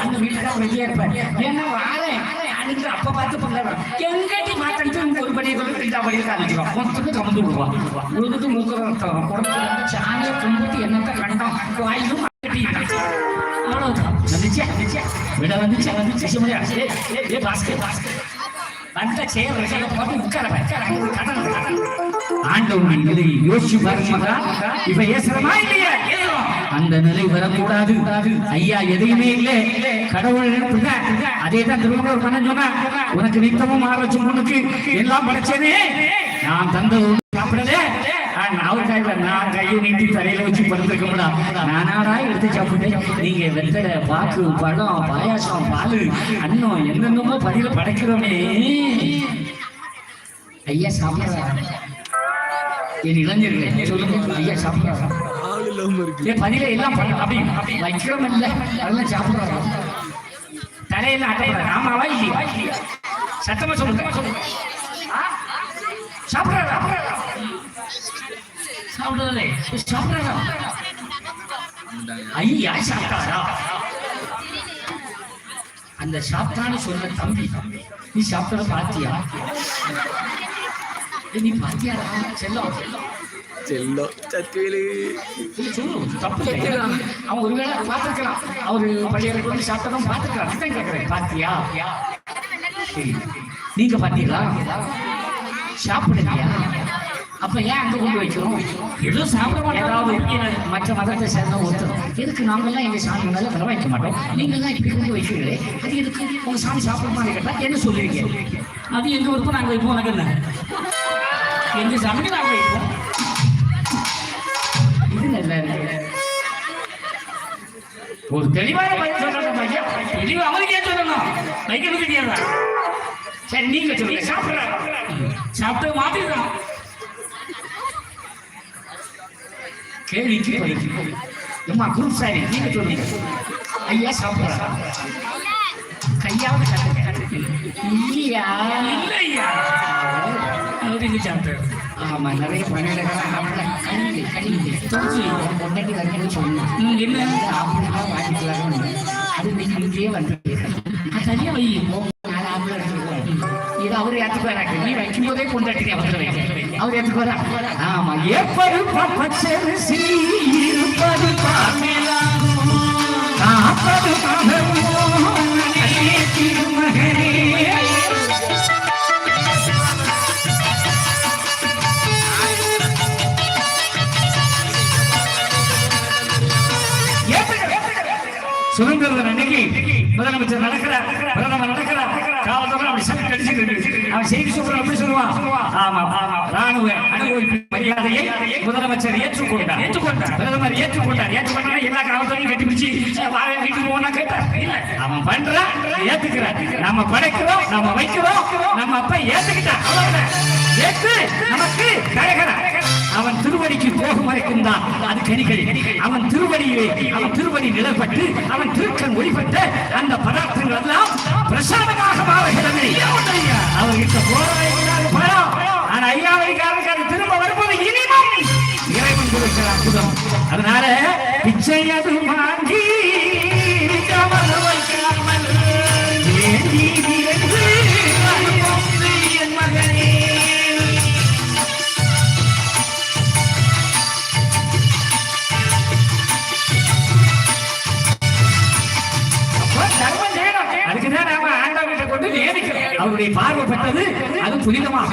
அந்த வீட்டுல வெளியே இருப்பார் ஏன்னா வாழை அன்னைக்கு அப்ப பார்த்து பண்ணுறாங்க எங்கட்டி மாத்திட்டு ஒரு படி ரெண்டா படி காமிச்சிடும் மொத்தத்துக்கு கமந்து விடுவான் உழுதுட்டு மூக்குறோம் உடம்புல சாணியை கும்பிட்டு என்னத்தை கண்டோம். வாயிலும் அவ்வளவுதான். வந்துச்சு வந்துச்சு. விட வந்துச்சு வந்துச்சு. சிவனையா ஏ ஏ பாஸ்கர். வந்த போட்டு உட்கார ஆண்டவன் யோசிச்சு பாருங்க இப்ப ஏசுறமா இல்லையா? அந்த நிலை வரக்கூடாது. ஐயா எதையுமே இல்லை. கடவுள் நினைப்புங்க. அதே தான் திருவள்ளுவர் பண்ண சொன்னா உனக்கு நித்தமும் ஆரோக்கியம் உனக்கு. எல்லாம் படைச்சதே நான் தந்த சாப்பிடலே. அவருக்காக நான் கையை நீட்டி தலையில வச்சு படுத்துக்க முடியாது நானாடா எடுத்து சாப்பிட்டேன். நீங்க வெத்தலை பாக்கு பழம் பாயாசம் பால் அன்னம் என்னென்னமோ பதில படைக்கிறோமே. ஐயா சாப்பிடுறாங்க என் இளைஞர்களே சொல்லுங்க. ஐயா சாப்பிடுறாங்க இல்லாம இருக்கு. ஏன் பதில எல்லாம் பண்ண அப்படி அப்படி வைக்கிறோம் இல்ல. அதெல்லாம் சாப்பிடுறாங்க தலையில அட்டைப்படுறாங்க ஆமாவா இல்லையா? சத்தமா சொல்லுங்க ஆ? சாப்பிடுறாரா? சாப்பிடுறதே சாப்பிடுறாரா? ஐயா சாப்பிட்டாரா? அந்த சாப்பிட்டான்னு சொல்ற தம்பி நீ சாப்பிட்டார பாத்தியா நீ பாத்தியாரா செல்லம் செல்லம். செல்லோ தப்பு இல்லை. அவன் ஒருவேளை பார்த்துருக்கலாம். அவரு பள்ளியில கொண்டு சாப்பிட்டதும் பார்த்திருக்கலாம். அதுதான் கேட்கிறேன். பாத்தியா? சரி. நீங்க பாத்தீங்களா? சாப்பிடுறியா அப்ப ஏன் அங்க கொண்டு வைக்கிறோம்? எதுவும் சாப்பிட மாட்டோம். ஏதாவது மற்ற மதத்தை சேர்ந்த ஒருத்தர். எதுக்கு நாங்கெல்லாம் எங்க சாமி மேல தர வைக்க மாட்டோம்? நீங்க தான் இப்படி கொண்டு வைக்கிறீங்களே. அது எதுக்கு? உங்க சாமி சாப்பிடுமான்னு கேட்டா என்ன சொல்லுவீங்க? அது எங்க விருப்பம்? நாங்க வைப்போம். உனக்கு என்ன? எங்க சாமிக்கு நாங்க வைப்போம். ஒரு தெளிவான பதில் சொல்லணும் ஐயா. தெளிவு அவருக்கே சொல்லணும்? வைக்கிறது? தெரியாதா சரி நீங்க சொல்லுங்க. சாப்பிடுற. சாப்பிட்டு மாத்திருக்கோம் கேள்விக்கு பதில். எம்மா குரூப் சாரி நீங்க சொல்லுங்க. ஐயா சாப்பிடுற. கையாவது கட்டுங்க. இல்லையா? இல்லையா? நீங்க சாப்பிட்டு ஆமா நிறைய சொன்னேன் என்ன அது நீங்க இங்கேயே வந்து சரியா வை நாலு ஆம்பளை இது அவர் ஏற்றுக்குவாராங்க நீ வைக்கும் போதே அவர் வைக்க அவர் ஏற்றுக்குவாரா ஆமா எப்படி பச்சரிசி ராணுவ அனுபவிப்பு மரியாதையை முதலமைச்சர் ஏற்றுக்கொண்டார். ஏற்றுக்கொண்டார். பிரதமர் ஏற்றுக்கொண்டார். ஏற்றுக்கொண்டா எல்லா காவல்துறையும் கட்டி பிடிச்சி வீட்டுக்கு போனா கேட்டார். அவன் ஏத்துக்கிறார். நம்ம படைக்கிறோம் நம்ம வைக்கிறோம் நம்ம அப்பா ஏத்துக்கிட்டான் அவ்வளவுதான். ஏத்து நமக்கு தரகரா அவன் திருவடிக்கு போகும் வரைக்கும் தான். அது கனிகடி அவன் திருவடியிலே அவன் திருவடி நிலப்பட்டு அவன் திருக்கண் ஒளிப்பட்ட அந்த பதார்த்தங்கள் எல்லாம் பிரசாதமாக மாறுகிறது அனுபவம் என் மகனே அப்போ தர்மம் செய்யணும். அதுக்குதான் நாம ஆண்டவர்கிட்ட கொண்டு நியமிக்கிறோம். அவருடைய பார்வை பெற்றது அது புனிதமாக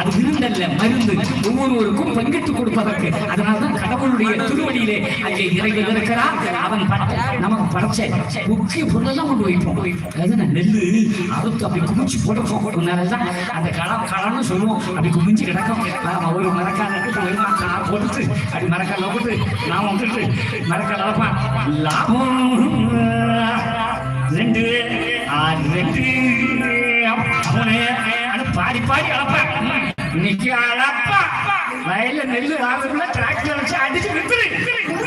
அது விருந்தல்ல மருந்து. ஒவ்வொருவருக்கும் பங்கிட்டு கொடுப்பதற்கு. அதனால்தான் கடவுளுடைய திருவடியிலே அங்கே இறங்கி இருக்கிறார் அவன் நமக்கு படைச்ச முக்கிய பொருளெல்லாம் கொண்டு வைப்போம் அதுனா நெல்லு அறுத்து அப்படி குமிச்சு போட்டு அதனாலதான் அந்த களம் களம்னு சொல்லுவோம். அப்படி குமிஞ்சு கிடக்கும். ஒரு மரக்கால எடுத்து போட்டு அப்படி மரக்கால போட்டு நான் வந்துட்டு மரக்கால லாபம். ரெண்டு ரெண்டு. மூணு அது பாடி பாடி அளப்பேன் இன்னைக்கு அளப்பா வயல்ல நெல்லு ஆகுதுல டிராக்டர் வச்சு அடிச்சு வித்துரு.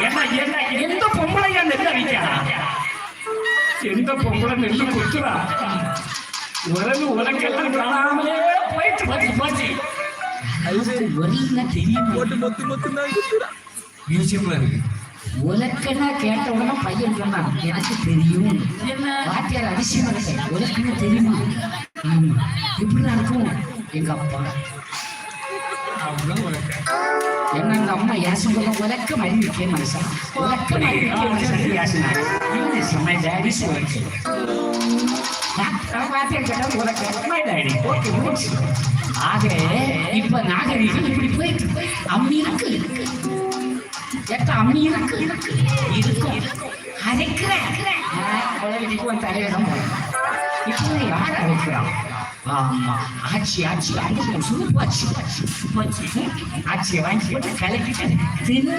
என்ன என்ன எந்த பொம்பளையா நெல்ல அடிக்கிறா எந்த பொம்பளை நெல்லு குத்துறா உரல் உலகெல்லாம் காணாமலே போயிட்டு போச்சு போச்சு. அது உரல்னா தெரியும். போட்டு மொத்து மொத்து மியூசியம்ல இருக்கு. உலக்கன்னா கேட்ட உடனே பையன் சொன்னான் எனக்கு தெரியும். வாத்தியார் அதிசயம் இருக்கு உலக்கன்னு தெரியுமா? ஆமா இப்படிதான் இருக்கும். எங்க அப்பா. என்ன அந்த அம்மா யாசம் சொல்ல உலக்கம் அறிவிக்கே மனுஷன் உலக்கம் அறிவிக்கே மனுஷன் யாசனா ஆக இப்ப நாகரிகம் இப்படி போயிட்டு அம்மி இருக்கு. எட்ட அம்மி இருக்கு. இருக்கும். அரைக்கிற குழந்தைக்கு தலையிடம் இப்போ யார் அரைக்கிறான் ஆமா ஆச்சி ஆச்சி. அரைக்கும் சுருப்பாச்சி ஆச்சியை வாங்கி போட்டு கலக்கிட்டு தின்னு.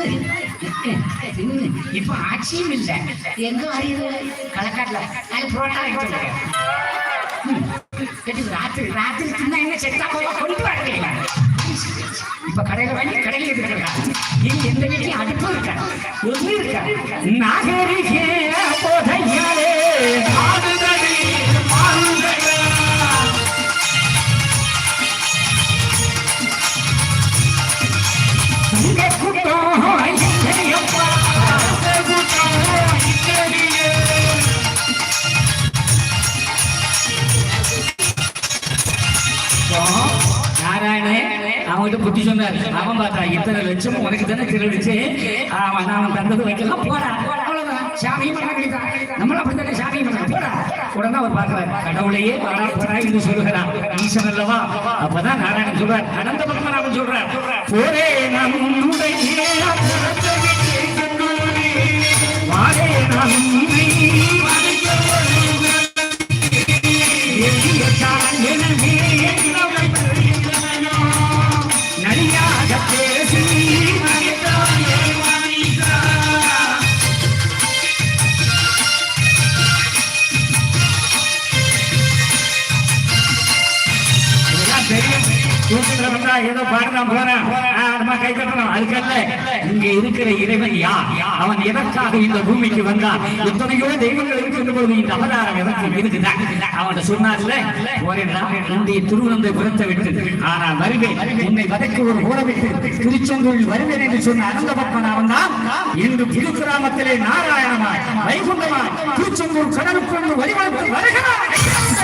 தின்னு இப்போ ஆச்சியும் இல்லை. எங்க அறியுது களக்காட்டுல அது புரோட்டா வைக்கிறது ராத்திரி ராத்திரி தின்னா என்ன செத்தா போவா? கொண்டு வரீங்க இப்ப கடையில வாங்கி கடையில் இருக்கிறா இங்க எந்த வீட்லயும் அடுப்பு இருக்கா அவன்கிட்ட புத்தி சொன்னார். அவன் பார்த்தா இத்தனை லட்சம் உனக்கு தானே திருடுச்சு அவன் அவன் தந்தது வைக்கலாம். போடா அவ்வளவுதான். சாமியும் பண்ண வேண்டியதுதான். நம்மளும் அப்படித்தானே சாமியும் போடா. உடனே அவர் பார்க்கிறார். கடவுளையே வாடா போடா என்று சொல்லுகிறான் ஈசன் அல்லவா? அப்பதான் நாராயணன் சொல்றார். அனந்த பத்மநாபன் சொல்றார். போரே நம் உன்னுடைய வாரே நாம் வந்தா நம்ம கை தட்டணும் அதுக்கல்ல இங்க இருக்கிற இறைவன் யார்? அவன் எதற்காக இந்த பூமிக்கு வந்தான்? எத்தனையோ தெய்வங்கள் இருக்கின்ற பொழுது இந்த அவதாரம் எதற்கு இருக்குதான் அவன் சொன்னார்ல போறேன்டா உன்னுடைய திருவனந்தை புறத்தை விட்டு. ஆனால் வருவேன் உன்னை வதக்கி ஒரு ஓடவிட்டு திருச்செந்தூரில் வருவேன் என்று சொன்ன அனந்த பத்மநாபன் தான் இன்று கிராமத்திலே நாராயணமாய் வைகுண்டமாய் திருச்செந்தூர் கடலுக்குள் வருகிறார்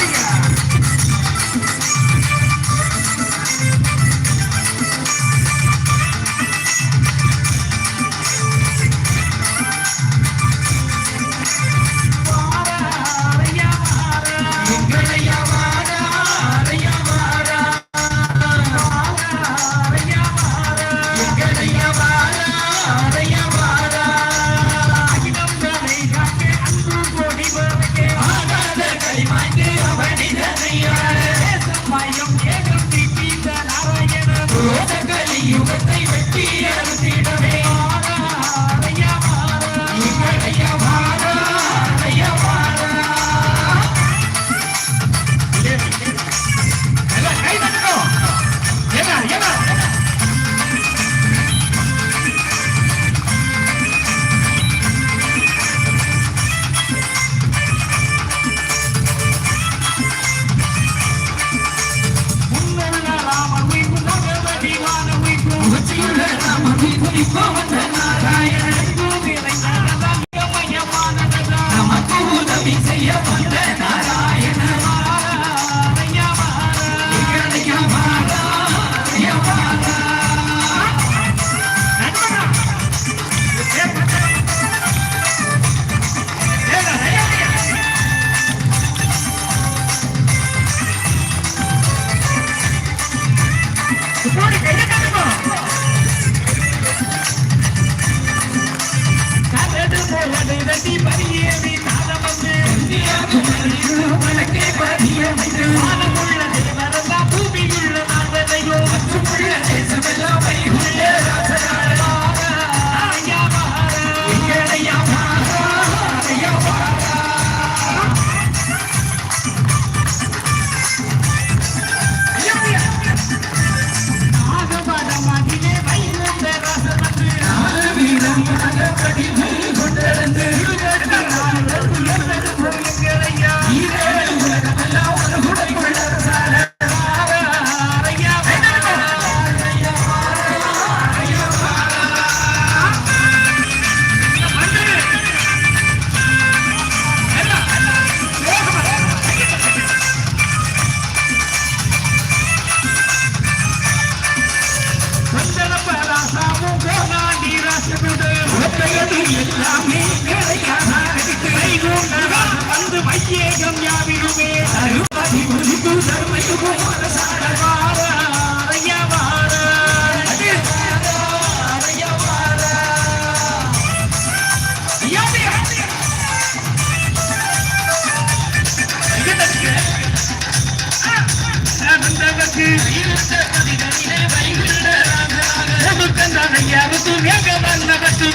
வேகம் யாவிடுமே அருமாதி முடித்து தருமைக்கு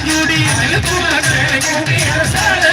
கூடி கூடி அரசாட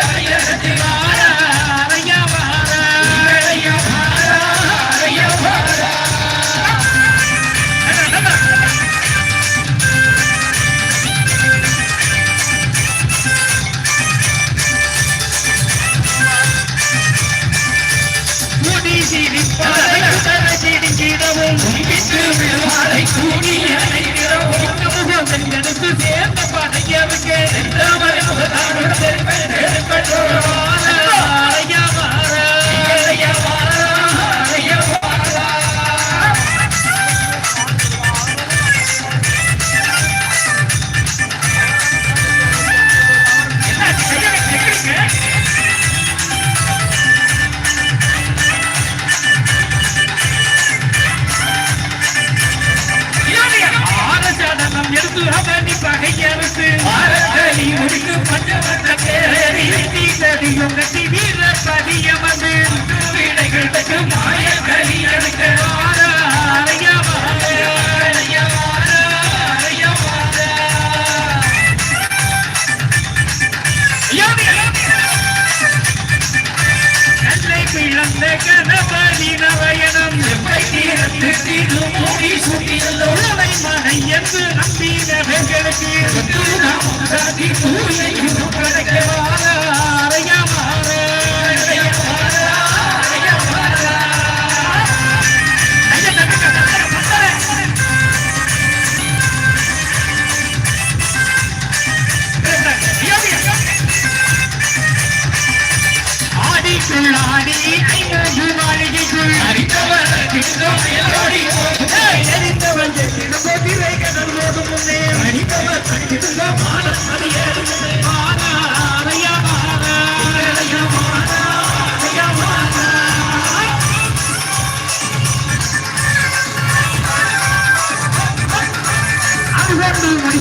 மத்திய அரசு பாரதலி முடித்து பஞ்சவந்த பேரறி தீதடியும் கட்டி வீர பதியமது வீடைகள் தட்டு மாய கலி அடுத்த பிழந்த கணபதி நவயன நெட்டிடு மூடி சுட்டி உடலை மனை என்று நம்பினவர்களுக்கு சாதி கூறியும் கிடைக்கவாதா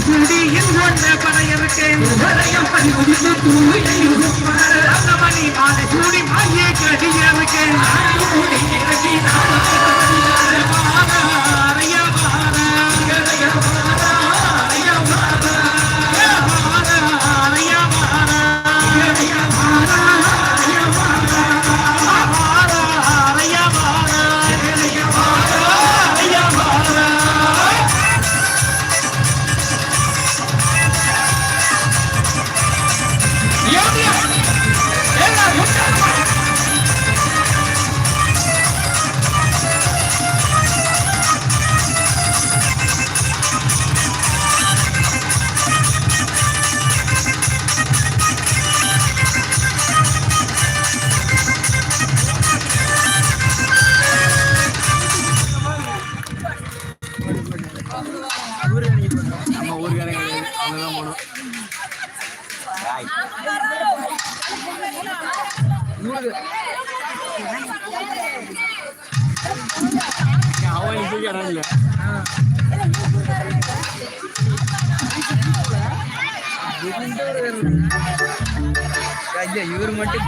குடி இன்னொன்று பறையிருக்கேன் உதயம் அந்த மணி மாலை கூடி மாயே கடியிருக்கேன் ஐயா இவர் மட்டும்